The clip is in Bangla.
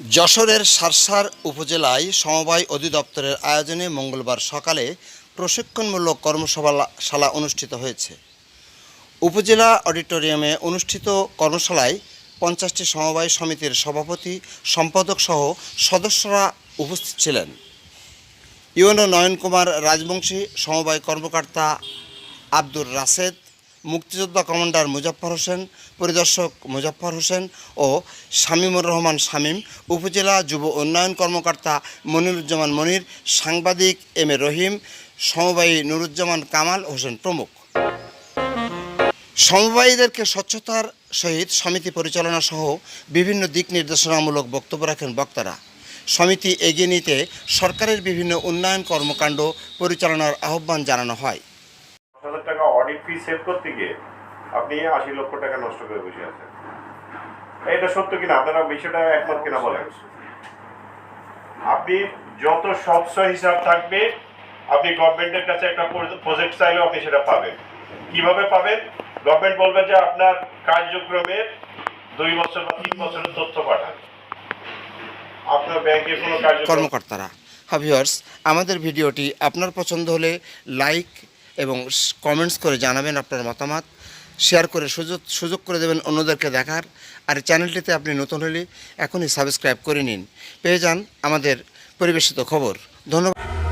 যশোরের সারসার উপজেলায় সমবায় অধিদপ্তরের আয়োজনে মঙ্গলবার সকালে প্রশিক্ষণমূলক কর্মশালা অনুষ্ঠিত হয়েছে। উপজেলা অডিটোরিয়ামে অনুষ্ঠিত কর্মশালায় পঞ্চাশটি সমবায় সমিতির সভাপতি, সম্পাদক সহ সদস্যরা উপস্থিত ছিলেন। ইউএনও নয়ন কুমার রাজবংশী, সমবায় কর্মকর্তা আব্দুর রাশেদ মুক্তিযোদ্ধা কমান্ডার মুজাফর হোসেন, পরিদর্শক মুজাফর হোসেন ও শামীমুর রহমান শামীম, উপজেলা যুব উন্নয়ন কর্মকর্তা মনিরুজ্জামান মনির, সাংবাদিক এম এ রহিম, সমবায়ী নুরুজ্জামান কামাল হোসেন প্রমুখ। সমবায়ীদেরকে স্বচ্ছতার সহিত সমিতি পরিচালনা সহ বিভিন্ন দিক নির্দেশনামূলক বক্তব্য রাখেন বক্তারা। সমিতি এগিয়ে নিতে সরকারের বিভিন্ন উন্নয়ন কর্মকাণ্ড পরিচালনার আহ্বান জানানো হয়। অডিট ফি সেভ করতে গিয়ে আপনি আশি লক্ষ টাকা নষ্ট করে বসে আছেন। এটা সত্য কিনা? আপনারা বিষয়টা একমত কিনা বলেন? আপনি যত স্বচ্ছ হিসাব থাকবে, আপনি গভর্নমেন্টের কাছে একটা প্রজেক্ট চাইলেও আপনি সেটা পাবেন। কীভাবে পাবেন? গভর্নমেন্ট বলবে যে আপনার কার্যক্রমের দুই বছর বা তিন বছরের তথ্য পাঠান। আপনার ব্যাংকের কোনো কর্মকর্তারা হাভিয়ার্স আমাদের ভিডিওটি আপনার পছন্দ হলে লাইক এবং কমেন্টস করে জানাবেন আপনার মতামত শেয়ার করে সুযোগ সুযোগ করে দেবেন অন্যদেরকে দেখার। আর চ্যানেলটিতে আপনি নতুন হলে এখনই সাবস্ক্রাইব করে নিন। পেয়ে যান আমাদের পরিবেশিত খবর। ধন্যবাদ।